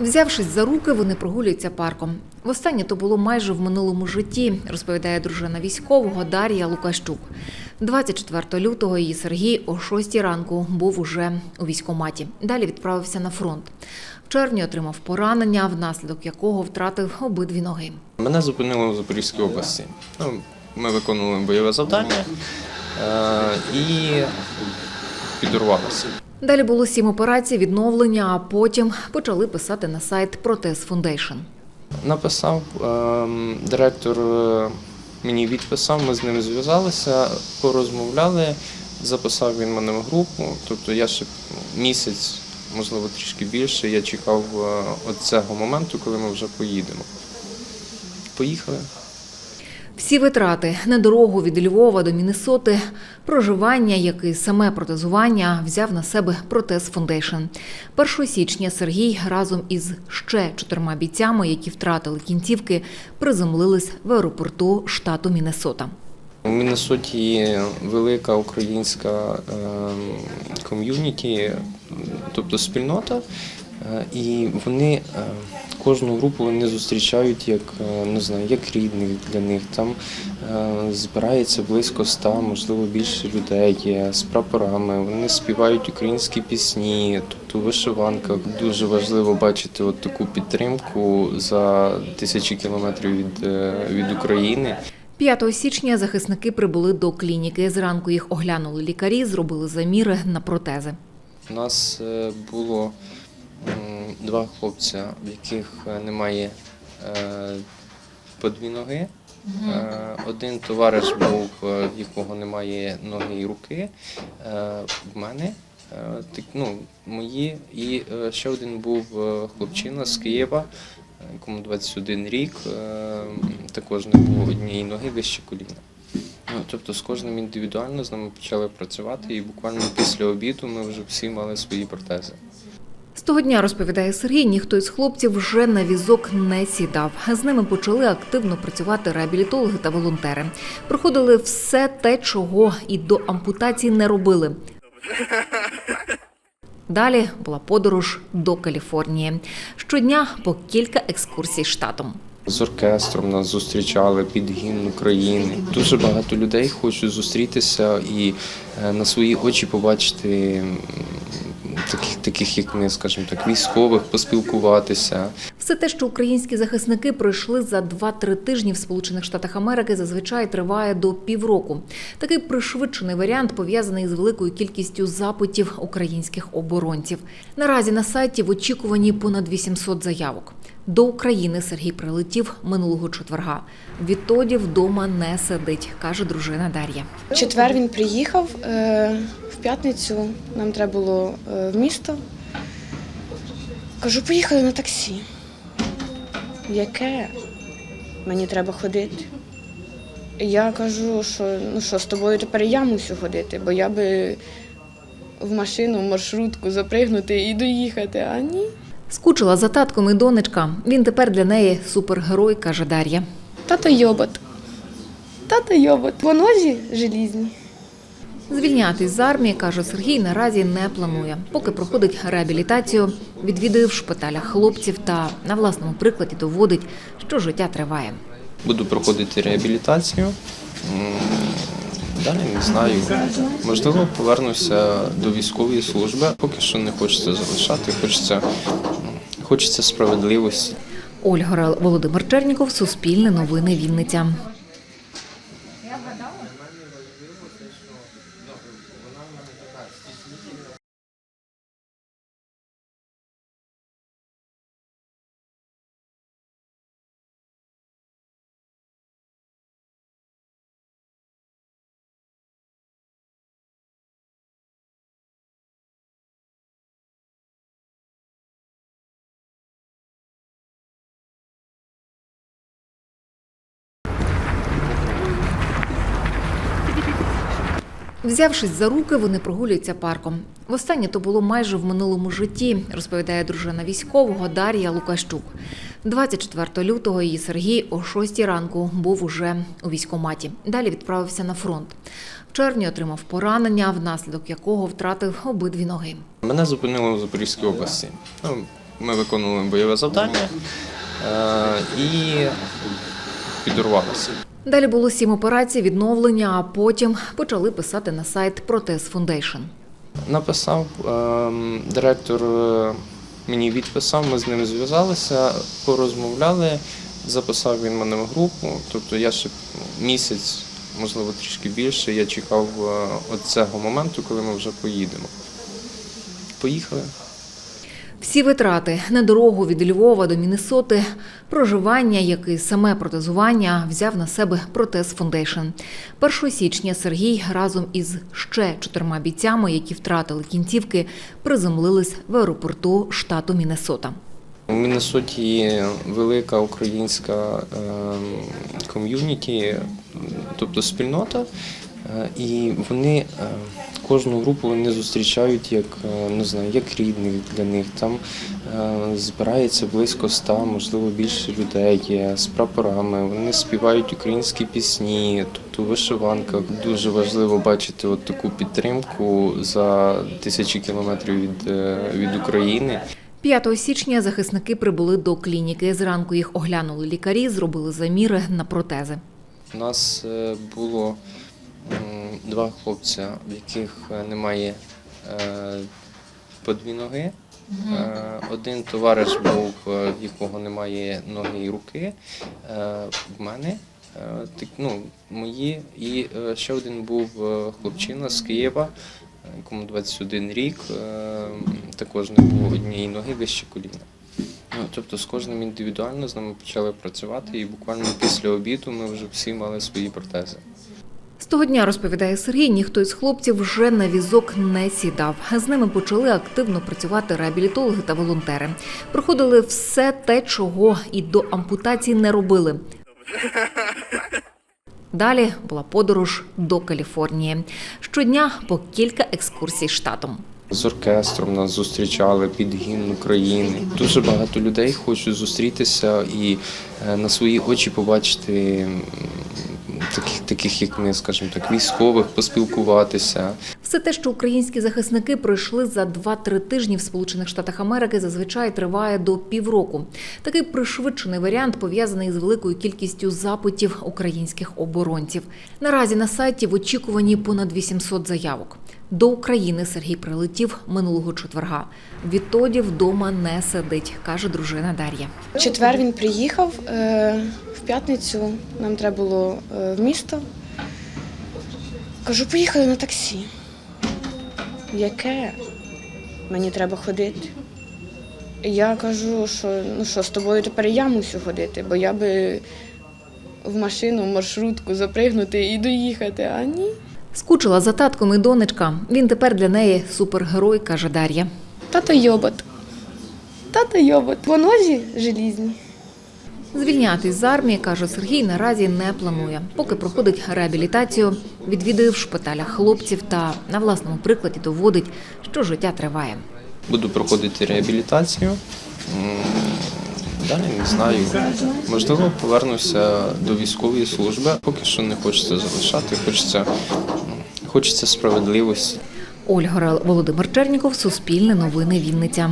Взявшись за руки, вони прогулюються парком. Востаннє то було майже в минулому житті, розповідає дружина військового Дар'я Лукащук. 24 лютого її Сергій о 6 ранку був уже у військкоматі. Далі відправився на фронт. В червні отримав поранення, внаслідок якого втратив обидві ноги. Мене зупинили в Запорізькій області. Ну, ми виконували бойове завдання е- і підірвалися. Далі було сім операцій відновлення, а потім почали писати на сайт Протез Фундейшн. Написав ем, директор, е, мені відписав, ми з ним зв'язалися, порозмовляли, записав він мене в групу. Тобто я ще місяць, можливо, трішки більше, я чекав е, от цього моменту, коли ми вже поїдемо. Поїхали. Всі витрати на дорогу від Львова до Міннесоти, проживання, як і саме протезування, взяв на себе Протез Фундейшн. 1 січня Сергій разом із ще чотирма бійцями, які втратили кінцівки, приземлились в аеропорту штату Міннесота. У Міннесоті є велика українська ем, ком'юніті, тобто спільнота, і вони е, кожну групу вони зустрічають як е, не знаю, як рідних для них. Там е, збирається близько ста, можливо, більше людей є з прапорами. Вони співають українські пісні, тобто в вишиванках. Дуже важливо бачити от таку підтримку за тисячі кілометрів від, е, від України. 5 січня захисники прибули до клініки. Зранку їх оглянули лікарі, зробили заміри на протези. У нас е, було два хлопця, в яких е, немає е, по дві ноги. Е, Один товариш був, в якого немає ноги і руки. В мене так, ну, мої. І ще один був хлопчина з Києва, якому 21 рік. Також не було однієї ноги вище коліна. Ну, тобто з кожним індивідуально з нами почали працювати, і буквально після обіду ми вже всі мали свої протези. З того дня, розповідає Сергій, ніхто із хлопців вже на візок не сідав. З ними почали активно працювати реабілітологи та волонтери. Проходили все те, чого і до ампутації не робили. Далі була подорож до Каліфорнії. Щодня по кілька екскурсій штатом. З оркестром нас зустрічали під гімн України. Дуже багато людей хочуть зустрітися і е, на свої очі побачити м, таких, як ми, скажімо так, військових, поспілкуватися. Все те, що українські захисники пройшли за 2-3 тижні в Сполучених Штатах Америки, зазвичай триває до півроку. Такий пришвидшений варіант пов'язаний з великою кількістю запитів українських оборонців. Наразі на сайті в очікуванні понад 800 заявок. До України Сергій прилетів минулого четверга. Відтоді вдома не сидить, каже дружина Дар'я. Четвер він приїхав. е, В п'ятницю нам треба було е, в місто. Кажу, поїхали на таксі. Яке? Мені треба ходити. Я кажу, що ну що, з тобою тепер я мусю ходити, бо я би в машину, в маршрутку запригнути і доїхати, а ні. Скучила за татком і донечка. Він тепер для неї супергерой, каже Дар'я. Тато йобот. Тато йобот. По нозі желізні. Звільнятись з армії, каже Сергій, наразі не планує. Поки проходить реабілітацію, відвідує в шпиталях хлопців та на власному прикладі доводить, що життя триває. Буду проходити реабілітацію. Далі не знаю. Можливо, повернуся до військової служби. Поки що не хочеться залишати, хочеться, хочеться справедливості. Ольга Володимир Черніков, Суспільне новини Вінниця. Взявшись за руки, вони прогулюються парком. Востаннє то було майже в минулому житті, розповідає дружина військового Дар'я Лукащук. 24 лютого її Сергій о 6 ранку був уже у військкоматі. Далі відправився на фронт. В червні отримав поранення, внаслідок якого втратив обидві ноги. Мене зупинили в Запорізькій області. Ну, Ми виконували бойове завдання е, і підірвалися. Далі було сім операцій відновлення, а потім почали писати на сайт Протез Фундейшн. Написав ем, директор, е, мені відписав, ми з ним зв'язалися, порозмовляли, записав він мене в групу. Тобто я ще місяць, можливо, трішки більше, я чекав е, от цього моменту, коли ми вже поїдемо. Поїхали. Всі витрати на дорогу від Львова до Міннесоти, проживання, як і саме протезування, взяв на себе Протез Фундейшн. 1 січня Сергій разом із ще чотирма бійцями, які втратили кінцівки, приземлились в аеропорту штату Міннесота. У Міннесоті є велика українська ем, ком'юніті, тобто спільнота, е, і вони е, кожну групу вони зустрічають як е, не знаю, як рідних для них. Там е, збирається близько ста, можливо, більше людей з прапорами. Вони співають українські пісні, тобто у вишиванках. Дуже важливо бачити от таку підтримку за тисячі кілометрів від, е, від України. 5 січня захисники прибули до клініки. Зранку їх оглянули лікарі, зробили заміри на протези. У нас було два хлопця, в яких е, немає е, по дві ноги. Е, Один товариш був, в якого немає ноги і руки. В мене ну, мої. І ще один був хлопчина з Києва, якому 21 рік. Також не було однієї ноги вище коліна. Ну, тобто з кожним індивідуально з нами почали працювати, і буквально після обіду ми вже всі мали свої протези. З того дня, розповідає Сергій, ніхто із хлопців вже на візок не сідав. З ними почали активно працювати реабілітологи та волонтери. Проходили все те, чого і до ампутації не робили. Далі була подорож до Каліфорнії. Щодня по кілька екскурсій штатом. З оркестром нас зустрічали під гімн України. Дуже багато людей хочуть зустрітися і е, на свої очі побачити таких, як ми, скажімо так, військових, поспілкуватися. Все те, що українські захисники пройшли за 2-3 тижні в Сполучених Штатах Америки, зазвичай триває до півроку. Такий пришвидшений варіант пов'язаний з великою кількістю запитів українських оборонців. Наразі на сайті в очікуванні понад 800 заявок. До України Сергій прилетів минулого четверга. Відтоді вдома не сидить, каже дружина Дар'я. Четвер він приїхав, е, в п'ятницю нам треба було е, в місто. Кажу, поїхали на таксі. Яке? Мені треба ходити. Я кажу, що ну що, з тобою тепер я мусю ходити, бо я би в машину, в маршрутку запригнути і доїхати, а ні. Скучила за татком і донечка. Він тепер для неї супергерой, каже Дар'я. Тато йобот. Тато йобот. По нозі желізні. Звільнятись з армії, каже Сергій, наразі не планує. Поки проходить реабілітацію, відвідує в шпиталях хлопців та на власному прикладі доводить, що життя триває. Буду проходити реабілітацію. Далі не знаю. Можливо, повернуся до військової служби. Поки що не хочеться залишати, хочеться, хочеться справедливості. Ольга Рал Володимир Черніков, Суспільне новини Вінниця.